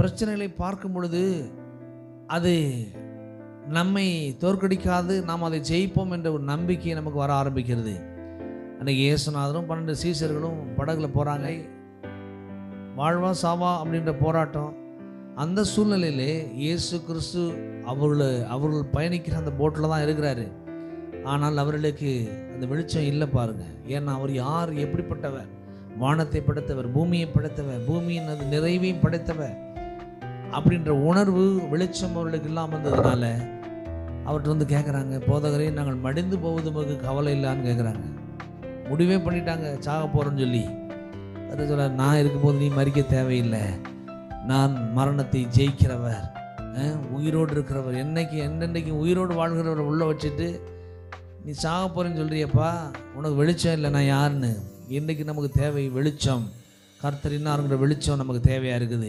பிரச்சனைகளை பார்க்கும் பொழுது அது நம்மை தோற்கடிக்காது நாம் அதை ஜெயிப்போம் என்ற ஒரு நம்பிக்கை நமக்கு வர ஆரம்பிக்கிறது. அன்றைக்கி இயேசுநாதரும் பன்னெண்டு சீசர்களும் படகுல போகிறாங்க வாழ்வா சாவா அப்படின்ற போராட்டம். அந்த சூழ்நிலையிலே இயேசு கிறிஸ்து அவர்களை அவர்கள் பயணிக்கிற அந்த போட்டில் தான் இருக்கிறாரு. ஆனால் அவர்களுக்கு அந்த வெளிச்சம் இல்லை பாருங்க. ஏன்னா அவர் யார்? எப்படிப்பட்டவர்? வானத்தை படைத்தவர் பூமியை படைத்தவர் பூமியின் அது நிறைவையும் படைத்தவர். அப்படின்ற உணர்வு வெளிச்சம் அவர்களுக்கு இல்லாமல் இருந்ததுனால அவர்கிட்ட வந்து கேட்குறாங்க போதகரே நாங்கள் மடிந்து போவது நமக்கு கவலை இல்லைன்னு கேட்குறாங்க முடிவே பண்ணிட்டாங்க சாக போகிறோன்னு சொல்லி. அதை சொல்ல நான் இருக்கும்போது நீ மறிக்க தேவையில்லை. நான் மரணத்தை ஜெயிக்கிறவர் உயிரோடு இருக்கிறவர். என்னைக்கு என்னென்னைக்கு உயிரோடு வாழ்கிறவரை உள்ள வச்சுட்டு நீ சாக போகிறேன்னு சொல்கிறியப்பா உனக்கு வெளிச்சம் இல்லை நான் யாருன்னு? இன்றைக்கு நமக்கு தேவை வெளிச்சம்? கர்த்தர் இன்னாருங்கிற வெளிச்சம் நமக்கு தேவையாக இருக்குது?